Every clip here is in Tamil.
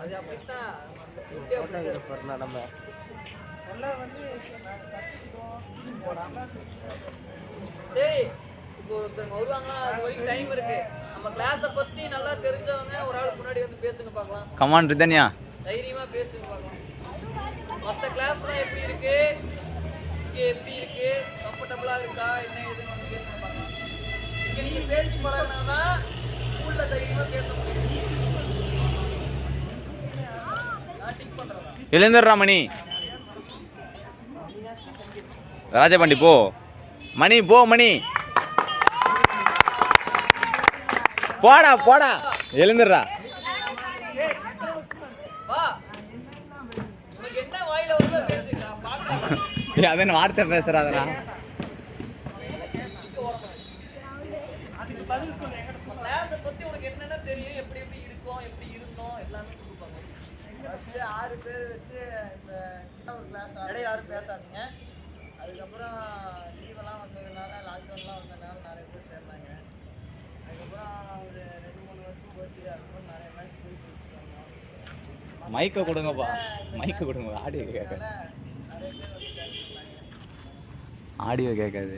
அது அப்படித்தான் ஃபோட்டோகிராஃபர்னா நம்ம சரி இப்போ ஒருத்தவங்க வருவாங்க அது வரைக்கும் டைம் இருக்கு. நம்ம கிளாஸை பத்தி நல்லா தெரிஞ்சவங்க ஒரு ஆள் முன்னாடி வந்து பேசுங்க பார்க்கலாம். Come on Rithanya. தைரியமா பேசுங்க பார்க்கலாம். மற்ற கிளாஸ்லாம் எப்படி இருக்கு? இங்கே எப்படி இருக்கு? கம்ஃபர்டபுளா இருக்கா? என்ன ஏதுன்னு வந்து பேசுங்க பார்க்கலாம். இங்க நீங்க பேசி பழகினாதான் ஸ்கூல்ல தைரியமா பேச முடியும். எழுந்துடுறா மணி ராஜபாண்டி போ. மணி போ மணி. போடா போடா. எழுந்துடுறா அதன் வார்த்தை பேசுறாதடா கிளாஸை பத்தி உனக்கு என்னென்ன தெரியும் எப்படி எப்படி இருக்கும் எப்படி இருந்தோம் எல்லாமே கொடுப்பாங்க ஃபஸ்ட்டு ஆறு பேர் வச்சு இந்த சின்ன ஒரு கிளாஸ் இடையில யாரும் பேசாதீங்க. அதுக்கப்புறம் லீவெல்லாம் வந்ததுனால லாக்டவுன்லாம் வந்ததுனால நிறைய பேர் சேர்ந்தாங்க. அதுக்கப்புறம் ஒரு ரெண்டு மூணு வருஷம் போச்சு அதுக்கப்புறம் நிறைய மேட்ச் போயிட்டு மைக்கை கொடுங்கப்பா. மைக்கை கொடுங்க. ஆடியோ கேட்காது. பேர் ஆடியோ கேட்காது.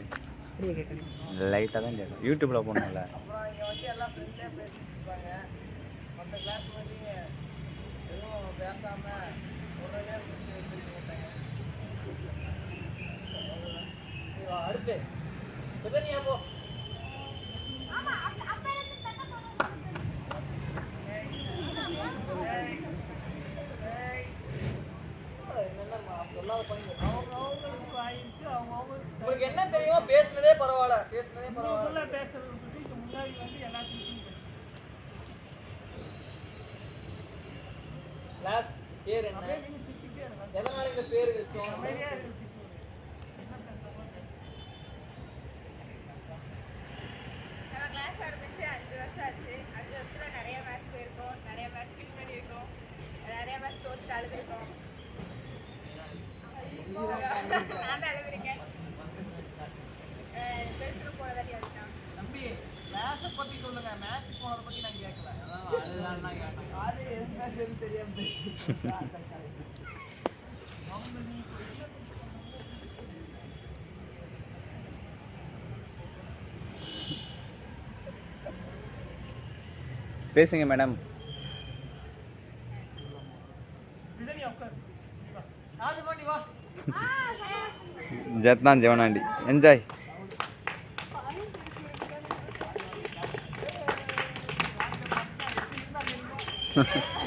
லைட்டாக தான் கேட்கும். யூடியூப்பில் போடணும்ல. அப்புறம் இங்கே வந்து எல்லாம் ஃப்ரெண்ட்லியாக பேசிட்டு இருப்பாங்க. மற்ற கிளாஸ் வந்து எதுவும் பேசாமல் ஒரு நேரம் முடிச்சு வச்சிருக்க மாட்டாங்க வா, அடுத்து சுகன்யா போ உங்களுக்கு என்ன தெரியுமோ பேசுனதே பரவாயில்ல பேசுனதே பரவாயில்ல. கிளாஸ் பேர் என்ன? எதனால இந்த பேர் வச்சோம் நம்ம கிளாஸ் ஆரம்பிச்சு அஞ்சு வருஷம் ஆச்சு அஞ்சு வருஷத்துல நிறைய மேட்ச் போயிருக்கோம் நிறைய மேட்ச் வின் பண்ணியிருக்கோம் நிறைய மேட்ச் தோத்துட்டு அழுதுருக்கோம் நான் தான் அழுதுருக்கேன் பெருசுக்கு போனதாட்டி அதுதான் தம்பி கிளாஸை பத்தி சொல்லுங்க மேட்ச் போனதை பத்தி நான் கேட்கல அதான் அதுதான் நான் கேட்டேன் ஆளு எதுவுமே சரி தெரியாம பேசிட்டு பேசுங்க மேடம். ராஜபாண்டி வா ஜத்தான் ஜெவனாண்டி. என்ஜாய்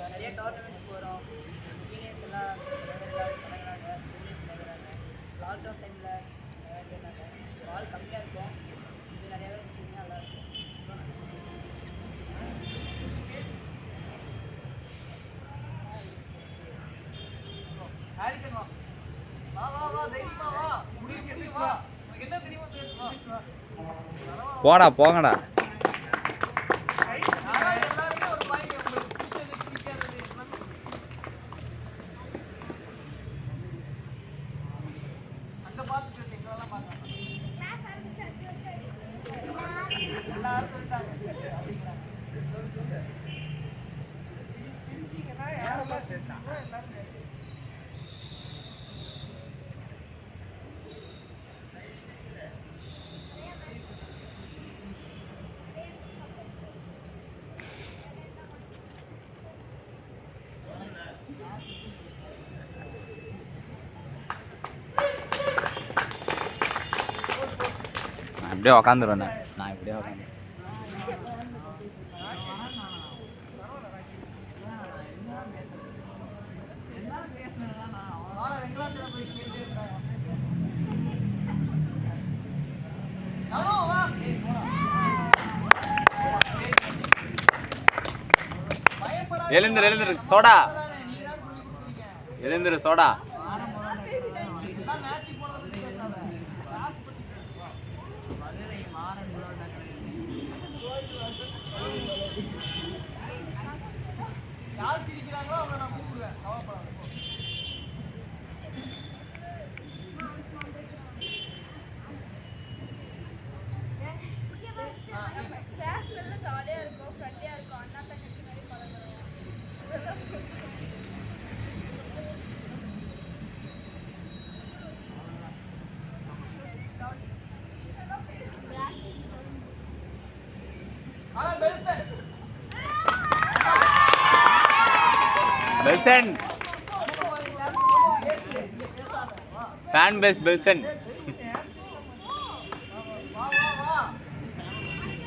நிறைய டோர்னமெண்ட்ஸ் போகிறோம் சீனியர்ஸ் எல்லாம் எல்லாரும் கலங்குறாங்க ஜூனியர்ஸ் கலங்குறாங்க லாக்டவுன் டைமில் இருந்தாங்க ஆள் கம்மியாக இருக்கும் இது நிறைய பேர் சுற்றிங்கன்னா நல்லா இருக்கும் ஹாரிசன் வா. வா வா தைரியமா வா. முடியும் முடியும் வா. உனக்கு என்ன போடா போங்கடா ஆனா எல்லாருமே ஒரு பாயிண்ட் உங்களுக்கு பிடிச்சது பிடிக்காதது எல்லாமே அங்க பார்த்து பேசு இங்கெல்லாம் பார்க்க கிளாஸ் ஆரம்பிச்சு அஞ்சு வருஷம் ஆச்சு எல்லாரும் சொல்லிட்டாங்க அப்படிங்கிறாங்க சொல்லு சொல்லு யாரெல்லாம் பேசுனாங்க அப்படியே உக்காந்துருவேன் நான். நான் இப்படியே உக்காந்து. எழுந்துரு எழுந்துரு. சோடா. எழுந்துரு சோடா. யார் சிரிக்கிறாங்களோ அவங்கள நான் கூப்பிடுவேன். கவலைப்படாத ஜாலியாக இருக்கும் ஃப்ரெண்ட்லியாக இருக்கும். அண்ணா தங்கச்சி மாதிரி பழகிறோம். ஆனா பெருசா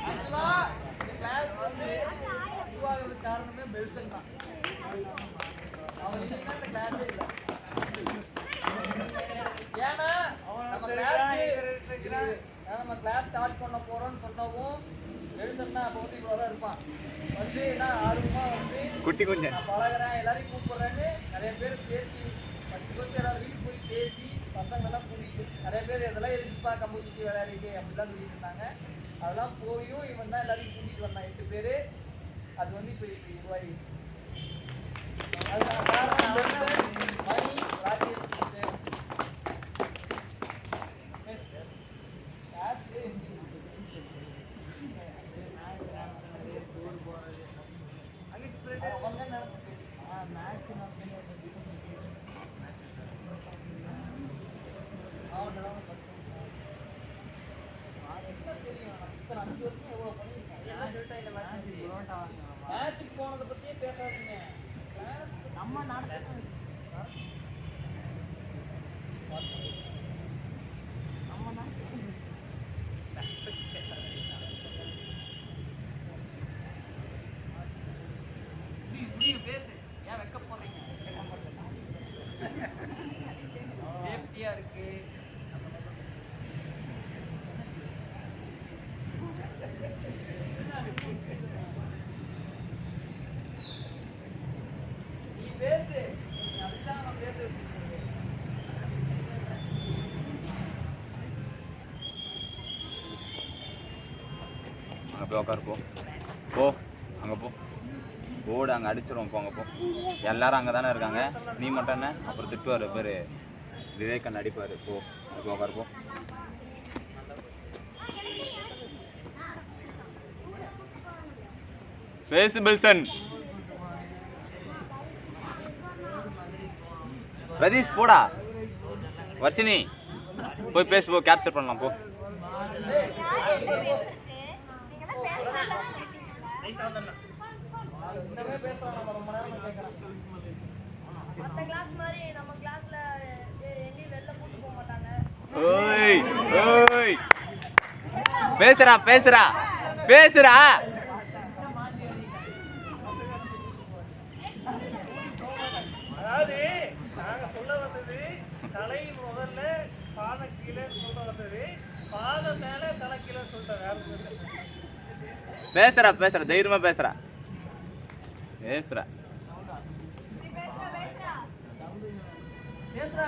ஆக்சுவலா இந்த பேஸ் வந்து காரணமே பெல்சன். தான் அவன் இந்த ஏன்னா நம்ம கிளாஸ் நம்ம கிளாஸ் ஸ்டார்ட் பண்ண போறோம்னு சொன்னவும் பெல்சன் தான் அப்போ வந்து இவ்வளோதான் இருப்பான். வந்து என்ன ஆர்வமா வந்து குட்டி குஞ்சன் நான் பழகுறேன் எல்லாரையும் கூப்பிடுறேன்னு நிறைய பேர் சேர்த்து ஃபஸ்ட்டு ஃபஸ்ட்டு எல்லாரும் வீட்டுக்கு போய் பேசி பசங்கெல்லாம் கூட்டிட்டு நிறைய பேர் இதெல்லாம் இருக்குப்பா கம்பு சுற்றி விளையாடிட்டு அப்படிலாம் சொல்லிட்டு இருந்தாங்க. அதெல்லாம் போயும் இவன் தான் எல்லாரையும் கூட்டிட்டு வந்தான் எட்டு பேர். அது வந்து இப்போ இப்போ அதுக்கான காரணம் மணி அஞ்சு வருஷம் எவ்வளோ பண்ணியிருக்கேன் புரோட்டா போனதை பற்றியே பேசாதீங்க. நம்ம நாட்டு நம்ம நடத்துறது முடியும் முடியும் பேசு ஏன் வைக்க போறீங்க சேஃப்டியா இருக்கு நீ பேசு நீ அதுதான் நான் பேச வச்சிருக்கேன் அங்கே போய் உட்காரு போ. அங்கே போ. போடு அங்கே அடிச்சிருவோம் போங்க போ. எல்லாரும் அங்கே தானே இருக்காங்க. நீ மட்டும் என்ன? அப்புறம் திட்டுவார் பேர் விவேகன் அடிப்பார் போ. அங்கே போய் உட்காரு பேசு ரதீஷ் போடா. வர்ஷினி போய் பேசு போ. கேப்சர் பண்ணலாம் போ இந்த மாதிரி பேசுறோம் நம்ம ரொம்ப நேரம் கேட்கறேன் மற்ற கிளாஸ் மாதிரி நம்ம கிளாஸ்ல எங்கேயும் வெளில கூட்டு போக மாட்டாங்க ஓய் ஓய். பேசுறா பேசுறா பேசுறா அதாவது நாங்க சொல்ல வந்தது தலை முதல்ல பாத கீழே சொல்ல வந்தது. பாத மேல தலை கீழே சொல்லிட்டேன் வேற பேசுறா பேசுறா தைரியமா பேசுறா. பேசுறா. பேசுறா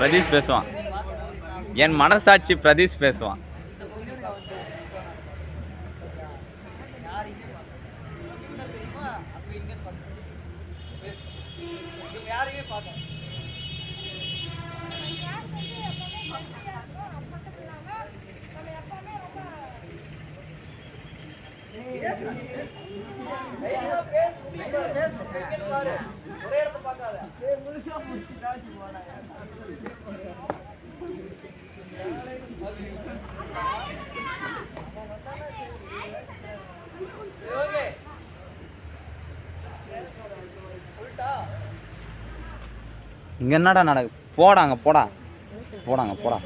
பிரதீஷ் பேசுவான் என் மனசாட்சி பிரதீஷ் பேசுவான் இந்த பொண்ணு அவன் யாரையுமே பார்க்கல. என்ன தெரியுமா அங்க இங்க பார்க்கல. பேசு. இவங்க யாரையுமே பார்க்கல. கிளாஸ் வந்து எப்பவுமே ஃப்ரெண்ட்லியாக இருக்கும் அது மட்டும் இல்லாமல் நம்ம எப்பவுமே ரொம்ப தைரியமா பேசு, முடியும் பாரு. எங்கன்னு பாரு. ஒரே இடத்த பார்க்காத. சரி, okay. உள்டா இங்க என்னடா நடக்கு? போடாங்க போடா. போடாங்க போடா.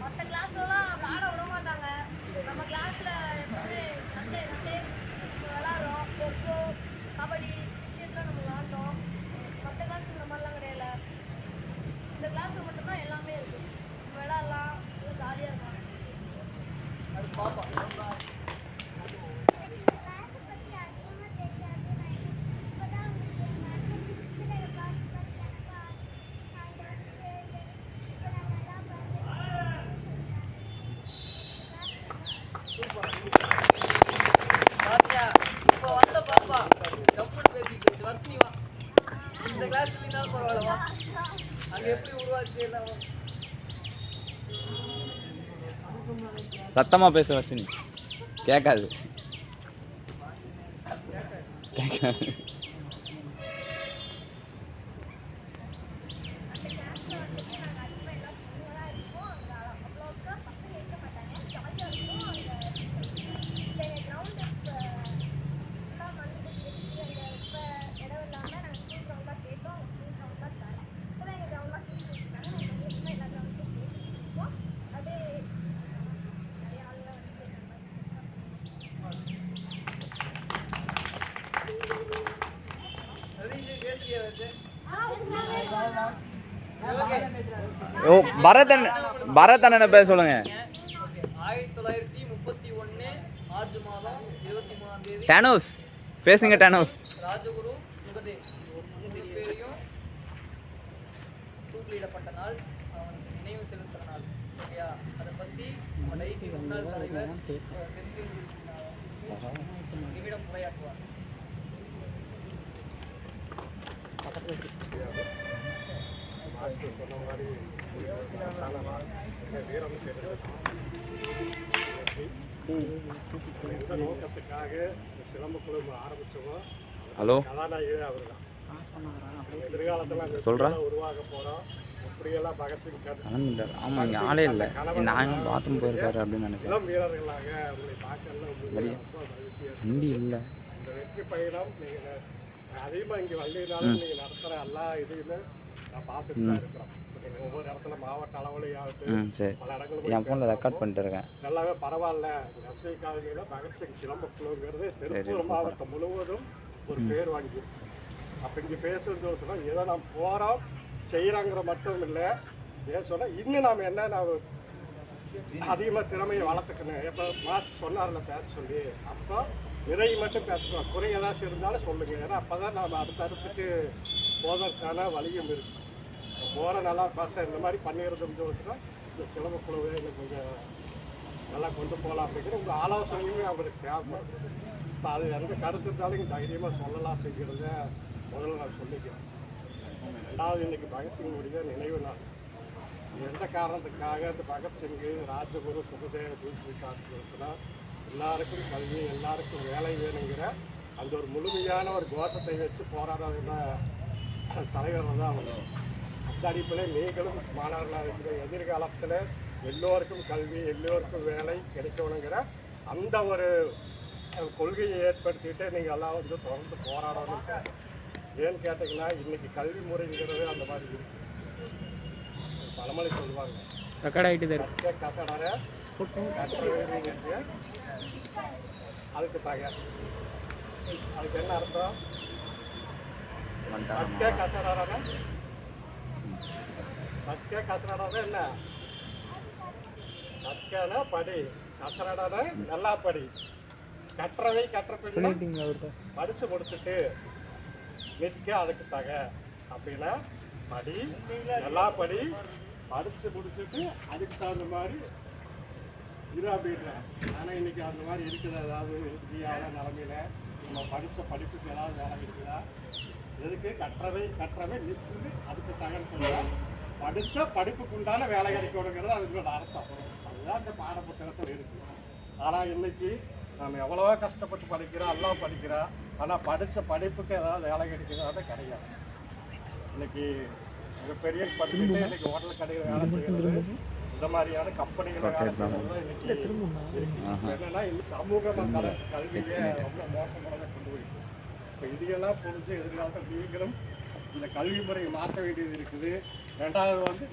மற்ற கிளாஸ்லலாம் விளாட விட மாட்டாங்க நம்ம கிளாஸில் எப்பவுமே சண்டே சண்டே விளாட்றோம் கொக்கோ கபடி கிரிக்கெட்லாம் நம்ம விளாண்டோம் மற்ற கிளாஸ் இந்த மாதிரிலாம் கிடையாது இந்த கிளாஸில் மட்டும்தான் எல்லாமே இருக்குது விளாட்லாம் ஜாலியாக இருக்கும் அது பாப்பா பாத்தியா இப்ப வந்த பாப்பா கம்முன்னு பேசிட்டு இருக்கு. வர்ஷினி வா இந்த கிளாஸ் நீனாலும் பரவாயில்ல வா அங்க எப்படி உருவாச்சு எல்லாம் வா. சத்தமாக பேச வர்ஷினி கேட்காது கேட்காது ஓ பரதன் பரதண்ணனை பேச சொல்லுங்க. ஆயிரத்தி தொள்ளாயிரத்தி முப்பத்தி ஒன்று மார்ச் மாதம் இருபத்தி டேனோஸ் பேசுங்க டேனோஸ். ராஜகுரு தூக்கிலிடப்பட்ட நாள் அவன் நினைவு செலுத்துற நாள் ஓகேயா அதை பற்றி முன்னாள் தலைவர் நிமிடம் உரையாற்றுவார் எந்த நோக்கத்துக்காக இந்த சிலம்ப குழும ஆரம்பிச்சோமோ ஹலோ கதாநாயகரே அவர் தான் எதிர்காலத்தில் அந்த சொல்றா? எப்படியெல்லாம் உருவாக போகிறோம் எப்படியெல்லாம் பகத்சிங் கருத்து கிளம்பிட்டார் ஆமாம் இங்கே ஆளே இல்லை. நான் பாத்ரூம் போயிருக்காரு அப்படின்னு நினைச்சேன் வீரர்களாக வண்டி இல்லை. அதிகமாக இங்கே வள்ளினாலும் நீங்கள் நடத்துகிற எல்லா இதையுமே நான் பார்த்துட்டு தான் இருக்கிறோம் ஒவ்வொரு இடத்துல மாவட்ட அளவுலையாகட்டும் சரி. பல இடங்களும் என் ஃபோனில் ரெக்கார்ட் பண்ணிட்டு இருக்கேன் நல்லாவே பரவாயில்ல. எஸ்ஐ காலனியில் பகத்சிங் சிலம்ப குழுங்கிறது திருப்பூர் மாவட்டம் முழுவதும் ஒரு பேர் வாங்கி அப்போ இங்கே பேசுறது சொன்னால் ஏதோ நாம் போகிறோம் செய்கிறாங்கிற மட்டும் இல்லை. ஏன் சொன்னால் இன்னும் நாம் என்ன நாம் அதிகமாக திறமையை வளர்த்துக்கணும். இப்போ மாஸ்டர் சொன்னார்ல பேச சொல்லி. அப்போ நிறை மட்டும் பேசணும். குறை ஏதாச்சும் இருந்தாலும் சொல்லுங்கள் ஏன்னா அப்போ தான் நாம் அடுத்தடுத்துக்கு போவதற்கான வழியும் இருக்குது போகிற நல்லா பஸ் இந்த மாதிரி பண்ணிடுறதுன்னு சொல்லிச்சுன்னா இந்த சிலம்ப குழுவை இன்னும் கொஞ்சம் நல்லா கொண்டு போகலாம் அப்படிங்கிற உங்கள் ஆலோசனையுமே அவங்களுக்கு தேவைப்படுது இப்போ அது எந்த கருத்து இருந்தாலும் நீங்கள் தைரியமாக சொல்லலாம் அப்படிங்கிறத முதல்ல நான் சொல்லிக்கிறேன். ரெண்டாவது இன்னைக்கு பகத்சிங்குடைய நினைவு நாள். எந்த காரணத்துக்காக இந்த பகத்சிங்கு ராஜகுரு சுகதேவ தூசிக்காசுனா எல்லாருக்கும் கல்வி எல்லாருக்கும் வேலை வேணுங்கிற அந்த ஒரு முழுமையான ஒரு கோஷத்தை வச்சு போராடுற தலைவர் தான் அவங்க. அந்த அடிப்படையில் நீங்களும் மாணவர்களாக இருக்கிற எதிர்காலத்தில் எல்லோருக்கும் கல்வி எல்லோருக்கும் வேலை கிடைக்கணுங்கிற அந்த ஒரு கொள்கையை ஏற்படுத்திட்டு நீங்கள் எல்லாம் வந்து தொடர்ந்து போராடணும். ஏன்னு கேட்டிங்கன்னா இன்னைக்கு கல்வி முறைங்கிறது அந்த மாதிரி இருக்கு. ஒரு பழமொழி சொல்லுவாங்க. கசடர கற்று எழுதுங்கிறது அதுக்கு தக அதுக்கு என்ன அர்த்தம்? கற்க கசடரன கற்க கசடரன என்ன? கற்கனா படி. கசரடனா நல்லா படி. கற்றவை கற்ற பின்ன படிச்சு முடிச்சுட்டு நிற்க அதுக்கு தக அப்படின்னா படி நல்லா படி. படிச்சு முடிச்சுட்டு அதுக்கு தகுந்த மாதிரி இது போயிடுறேன் ஆனால் இன்னைக்கு அந்த மாதிரி இருக்குது ஏதாவது இந்தியாவில் நிலமையில நம்ம படித்த படிப்புக்கு ஏதாவது வேலை இருக்குதா? எதுக்கு? கற்றவை கற்றவை நிற்குது. அதுக்கு தகவல் சொல்லுவா படித்த படிப்புக்கு உண்டான வேலை கிடைக்கணுங்கிறது அதுக்கு அர்த்தம். அதுதான் இந்த பாட புத்தகத்தில் இருக்குது ஆனால் இன்னைக்கு நம்ம எவ்வளோ கஷ்டப்பட்டு படிக்கிறோம் எல்லாம் படிக்கிறோம். ஆனால் படித்த படிப்புக்கு ஏதாவது வேலை கிடைக்கிறதா கிடையாது. இன்னைக்கு மிகப்பெரிய படிச்சுட்டு இன்னைக்கு ஹோட்டல் கடையில் வேலை செய்கிறது இந்த மாதிரியான கம்பெனிகளை என்னன்னா சமூக மக்கள் கல்வியை ரொம்ப மோசமாக கொண்டு போயிருக்கு. இப்போ இதையெல்லாம் புரிஞ்சு எதிர்காலத்தில் நீங்களும் இந்த கல்வி முறையை மாற்ற வேண்டியது இருக்குது. ரெண்டாவது வந்து